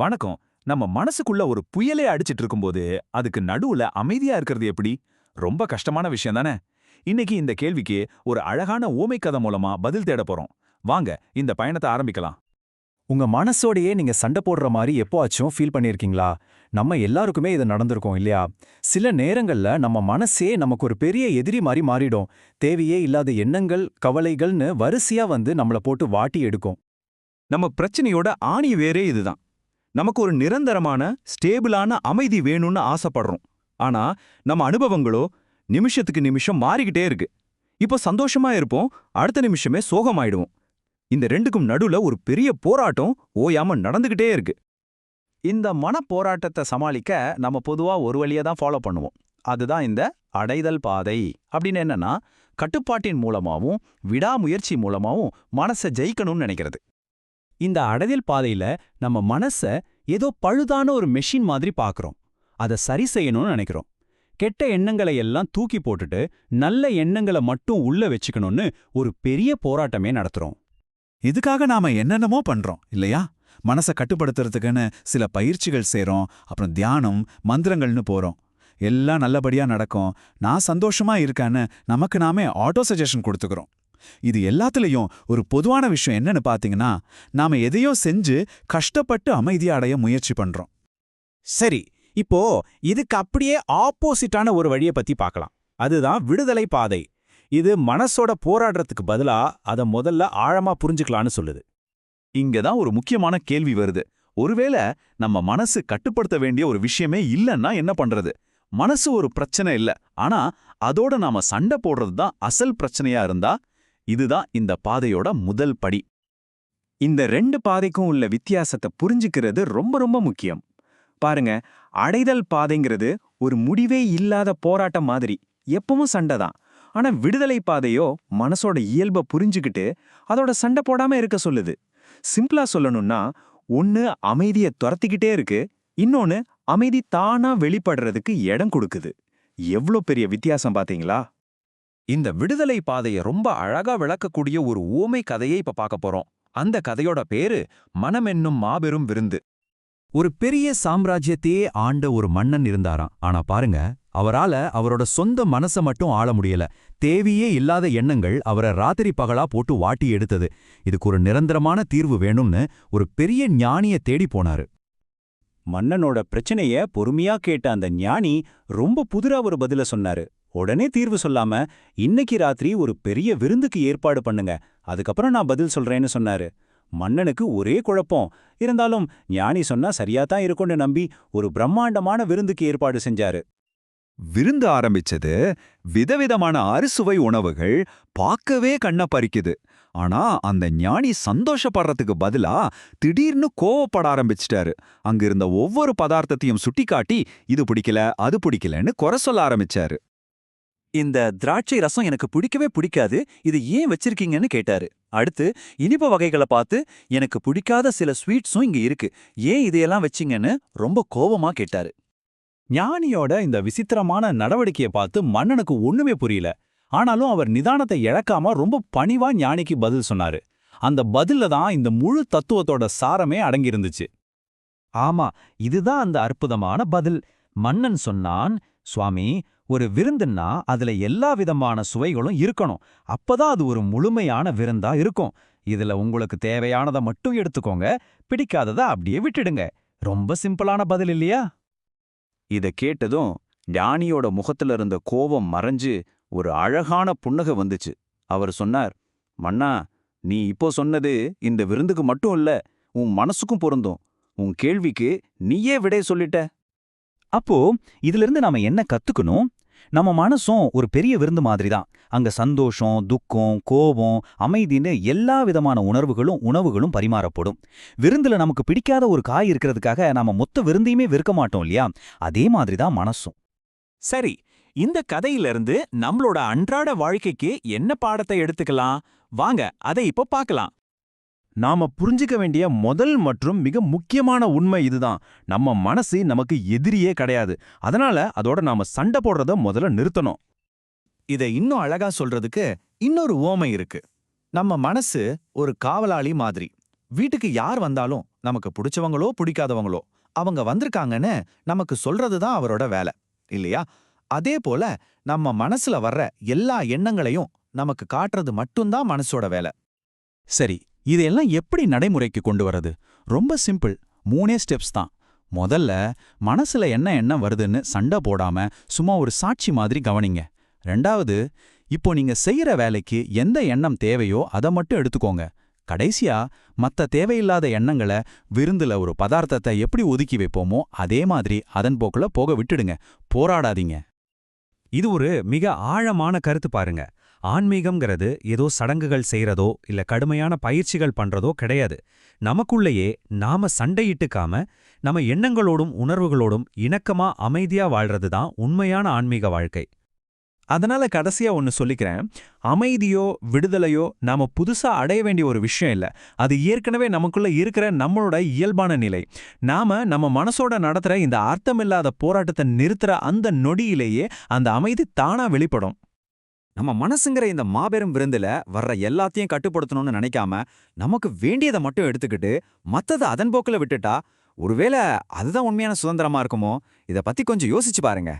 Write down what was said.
வணக்கம். நம்ம மனசுக்குள்ள ஒரு புயலே அடிச்சிட்டு இருக்கும்போது அதுக்கு நடுவுல அமைதியா இருக்கிறது எப்படி? ரொம்ப கஷ்டமான விஷயம் தானே? இன்னைக்கு இந்த கேள்விக்கு ஒரு அழகான ஓமை கதை மூலமா பதில் தேட போறோம். வாங்க இந்த பயணத்தை ஆரம்பிக்கலாம். உங்க மனசோடையே நீங்க சண்டை போடுற மாதிரி எப்போச்சும் ஃபீல் பண்ணியிருக்கீங்களா நம்ம எல்லாருக்குமே இது நடந்திருக்கோம் இல்லையா? சில நேரங்கள்ல நம்ம மனசே நமக்கு ஒரு பெரிய எதிரி மாதிரி மாறிடும். தேவையே இல்லாத எண்ணங்கள் கவலைகள்னு வரிசையா வந்து நம்மள போட்டு வாட்டி எடுக்கும். நம்ம பிரச்சனையோட ஆணி வேறே இதுதான். நமக்கு ஒரு நிரந்தரமான ஸ்டேபிளான அமைதி வேணும்னு ஆசைப்படுறோம். ஆனா நம்ம அனுபவங்களோ நிமிஷத்துக்கு நிமிஷம் மாறிக்கிட்டே இருக்கு. இப்போ சந்தோஷமா இருப்போம் அடுத்த நிமிஷமே சோகமாயிடுவோம். இந்த ரெண்டுக்கும் நடுவுல ஒரு பெரிய போராட்டம் ஓயாம நடந்துகிட்டே இருக்கு. இந்த மனப்போராட்டத்தை சமாளிக்க நம்ம பொதுவா ஒரு வழியை தான் ஃபாலோ பண்ணுவோம். அதுதான் இந்த அடைதல் பாதை. அப்படின்னு என்னன்னா கட்டுப்பாட்டின் மூலமாவும் விடாமுயற்சி மூலமாவும் மனசை ஜெயிக்கணும்னு நினைக்கிறது. இந்த அடைதல் பாதையில நம்ம மனச ஏதோ பழுதான ஒரு மெஷின் மாதிரி பார்க்கறோம் அதை சரி செய்யணும்னு நினைக்கிறோம். கெட்ட எண்ணங்களை எல்லாம் தூக்கி போட்டுட்டு நல்ல எண்ணங்களை மட்டும் உள்ள வச்சுக்கணும்னு ஒரு பெரிய போராட்டமே நடத்துறோம். இதுக்காக நாம என்னென்னமோ பண்றோம் இல்லையா? மனசை கட்டுப்படுத்துறதுக்குன்னு சில பயிற்சிகள் செய்றோம் அப்புறம் தியானம் மந்திரங்கள்னு போறோம். எல்லாம் நல்லபடியா நடக்கும். நான் சந்தோஷமா இருக்கேன்னு நமக்கு நாமே ஆட்டோ சஜஷன் கொடுத்துக்கிறோம். இது எல்லாத்துலயும் ஒரு பொதுவான விஷயம் என்னன்னு பாத்தீங்கன்னா நாம எதையோ செஞ்சு கஷ்டப்பட்டு அமைதியடைய முயற்சி பண்றோம். சரி இப்போ இதுக்கு அப்படியே ஆப்போசிட்டான ஒரு வழியை பத்தி பார்க்கலாம். அதுதான் விடுதலை பாதை. இது மனசோட போராடுறதுக்கு பதிலா அத முதல்ல ஆழமா புரிஞ்சுக்கலான்னு சொல்லுது. இங்க தான் ஒரு முக்கியமான கேள்வி வருது. ஒருவேளை நம்ம மனசு கட்டுப்படுத்த வேண்டிய ஒரு விஷயமே இல்லைன்னா என்ன பண்றது? மனசு ஒரு பிரச்சனை இல்ல. ஆனா அதோட நாம சண்டை போடுறது தான் அசல் பிரச்சனையா இருந்தா இதுதான் இந்த பாதையோட முதல் படி. இந்த ரெண்டு பாதைக்கும் உள்ள வித்தியாசத்தை புரிஞ்சுக்கிறது ரொம்ப ரொம்ப முக்கியம். பாருங்க அடைதல் பாதைங்கிறது ஒரு முடிவே இல்லாத போராட்டம் மாதிரி எப்பவும் சண்டை தான். ஆனா விடுதலை பாதையோ மனசோட இயல்பை புரிஞ்சுக்கிட்டு அதோட சண்டை போடாம இருக்க சொல்லுது. சிம்பிளா சொல்லணும்னா ஒன்னு அமைதியை துரத்திக்கிட்டே இருக்கு இன்னொன்னு அமைதி தானா வெளிப்படுறதுக்கு இடம் கொடுக்குது. எவ்வளோ பெரிய வித்தியாசம் பாத்தீங்களா? இந்த விடுதலை பாதையை ரொம்ப அழகா விளக்கக்கூடிய ஒரு ஊமை கதையை இப்ப பார்க்க போறோம். அந்த கதையோட பேரு மனமென்னும் மாபெரும் விருந்து. ஒரு பெரிய சாம்ராஜ்யத்தையே ஆண்ட ஒரு மன்னன் இருந்தாராம். ஆனா பாருங்க அவரால அவரோட சொந்த மனச மட்டும் ஆள முடியல. தேவையே இல்லாத எண்ணங்கள் அவரை ராத்திரி பகலா போட்டு வாட்டி எடுத்தது. இதுக்கு ஒரு நிரந்தரமான தீர்வு வேணும்னு ஒரு பெரிய ஞானிய தேடி போனாரு. மன்னனோட பிரச்சனைய பொறுமையா கேட்ட அந்த ஞானி ரொம்ப புதிரா ஒரு பதில சொன்னாரு. உடனே தீர்வு சொல்லாம இன்னைக்கு ராத்திரி ஒரு பெரிய விருந்துக்கு ஏற்பாடு பண்ணுங்க. அதுக்கப்புறம் நான் பதில் சொல்றேன்னு சொன்னாரு. மன்னனுக்கு ஒரே குழப்பம். இருந்தாலும் ஞானி சொன்னா சரியாதான் இருக்கும்னு நம்பி ஒரு பிரம்மாண்டமான விருந்துக்கு ஏற்பாடு செஞ்சாரு. விருந்து ஆரம்பிச்சது விதவிதமான அறுசுவை உணவுகள் பார்க்கவே கண்ண பறிக்குது. ஆனா அந்த ஞானி சந்தோஷப்படுறதுக்கு பதிலா திடீர்னு கோவப்பட ஆரம்பிச்சிட்டாரு. அங்க இருந்த ஒவ்வொரு பதார்த்தத்தையும் சுட்டிக்காட்டி இது பிடிக்கல அது பிடிக்கலன்னு குறை சொல்ல ஆரம்பிச்சாரு. இந்த திராட்சை ரசம் எனக்கு பிடிக்கவே பிடிக்காது இது ஏன் வச்சிருக்கீங்கன்னு கேட்டாரு. அடுத்து இனிப்பு வகைகளை பார்த்து எனக்கு பிடிக்காத சில ஸ்வீட்ஸும் இங்க இருக்கு ஏன் இதையெல்லாம் வச்சீங்கன்னு ரொம்ப கோவமா கேட்டாரு. ஞானியோட இந்த விசித்திரமான நடவடிக்கையை பார்த்து மன்னனுக்கு ஒண்ணுமே புரியல. ஆனாலும் அவர் நிதானத்தை இழக்காம ரொம்ப பணிவா ஞானிக்கு பதில் சொன்னாரு. அந்த பதில்ல தான் இந்த முழு தத்துவத்தோட சாரமே அடங்கியிருந்துச்சு. ஆமா இதுதான் அந்த அற்புதமான பதில். மன்னன் சொன்னான் சுவாமி ஒரு விருந்துன்னா அதுல எல்லா விதமான சுவைகளும் இருக்கணும். அப்பதான் அது ஒரு முழுமையான விருந்தா இருக்கும். இதுல உங்களுக்கு தேவையானதை மட்டும் எடுத்துக்கோங்க. பிடிக்காததை அப்படியே விட்டுடுங்க. ரொம்ப சிம்பிளான பதில் இல்லையா? இத கேட்டதும் ஞானியோட முகத்துல இருந்த கோபம் மறைஞ்சு ஒரு அழகான புன்னகை வந்துச்சு. அவர் சொன்னார் மன்னா நீ இப்போ சொன்னது இந்த விருந்துக்கு மட்டும் இல்ல உன் மனசுக்கும் பொருந்தும். உன் கேள்விக்கு நீயே விடை சொல்லிட்ட. அப்போ இதிலிருந்து நாம என்ன கத்துக்கணும்? நம்ம மனசும் ஒரு பெரிய விருந்து மாதிரி தான் அங்க சந்தோஷம் துக்கம் கோபம் அமைதின்னு எல்லா விதமான உணர்வுகளும் உணவுகளும் பரிமாறப்படும். விருந்துல நமக்கு பிடிக்காத ஒரு காய் இருக்கிறதுக்காக நாம மொத்த விருந்தையுமே விற்க மாட்டோம் இல்லையா? அதே மாதிரி தான் மனசும். சரி இந்த கதையிலிருந்து நம்மளோட அன்றாட வாழ்க்கைக்கு என்ன பாடத்தை எடுத்துக்கலாம்? வாங்க அதை இப்போ பார்க்கலாம். நாம புரிஞ்சுக்க வேண்டிய முதல் மற்றும் மிக முக்கியமான உண்மை இதுதான். நம்ம மனசு நமக்கு எதிரியே கிடையாது. அதனால அதோட நாம சண்டை போடுறத முதல்ல நிறுத்தணும். இதை இன்னும் அழகா சொல்றதுக்கு இன்னொரு ஓமை இருக்கு. நம்ம மனசு ஒரு காவலாளி மாதிரி. வீட்டுக்கு யார் வந்தாலும் நமக்கு பிடிச்சவங்களோ பிடிக்காதவங்களோ அவங்க வந்திருக்காங்கன்னு நமக்கு சொல்றது தான் அவரோட வேலை. இல்லையா? அதே போல நம்ம மனசுல வர்ற எல்லா எண்ணங்களையும் நமக்கு காட்டுறது மட்டும்தான் மனசோட வேலை. சரி இதையெல்லாம் எப்படி நடைமுறைக்கு கொண்டு வரது? ரொம்ப சிம்பிள். மூணே ஸ்டெப்ஸ் தான். முதல்ல மனசுல என்ன எண்ணம் வருதுன்னு சண்டை போடாம சும்மா ஒரு சாட்சி மாதிரி கவனிங்க. ரெண்டாவது இப்போ நீங்க செய்யற வேலைக்கு எந்த எண்ணம் தேவையோ அதை மட்டும் எடுத்துக்கோங்க. கடைசியா மத்த தேவையில்லாத எண்ணங்களை விருந்துல ஒரு பதார்த்தத்தை எப்படி ஒதுக்கி வைப்போமோ அதே மாதிரி அதன் போக்குல போக விட்டுடுங்க. போராடாதீங்க. இது ஒரு மிக ஆழமான கருத்து பாருங்க. ஆன்மீகம்ங்கிறது ஏதோ சடங்குகள் செய்யறதோ இல்ல கடுமையான பயிற்சிகள் பண்றதோ கிடையாது. நமக்குள்ளேயே நாம சண்டையிட்டுக்காம நம்ம எண்ணங்களோடும் உணர்வுகளோடும் இணக்கமா அமைதியா வாழ்றது தான் உண்மையான ஆன்மீக வாழ்க்கை. அதனால கடைசியா ஒன்னு சொல்லிக்கிறேன். அமைதியோ விடுதலையோ நாம புதுசா அடைய வேண்டிய ஒரு விஷயம் இல்ல. அது ஏற்கனவே நமக்குள்ள இருக்கிற நம்மளோட இயல்பான நிலை. நாம நம்ம மனசோட நடத்துற இந்த அர்த்தமில்லாத போராட்டத்தை நிறுத்துற அந்த நொடியிலேயே அந்த அமைதி தானா வெளிப்படும். நம்ம மனசுங்கிற இந்த மாபெரும் விருந்துல வர்ற எல்லாத்தையும் கட்டுப்படுத்தணும்னு நினைக்காம நமக்கு வேண்டியதை மட்டும் எடுத்துக்கிட்டு மத்தத அதன் போக்கில் விட்டுட்டா ஒருவேளை அதுதான் உண்மையான சுதந்திரமா இருக்குமோ? இத பத்தி கொஞ்சம் யோசிச்சு பாருங்க.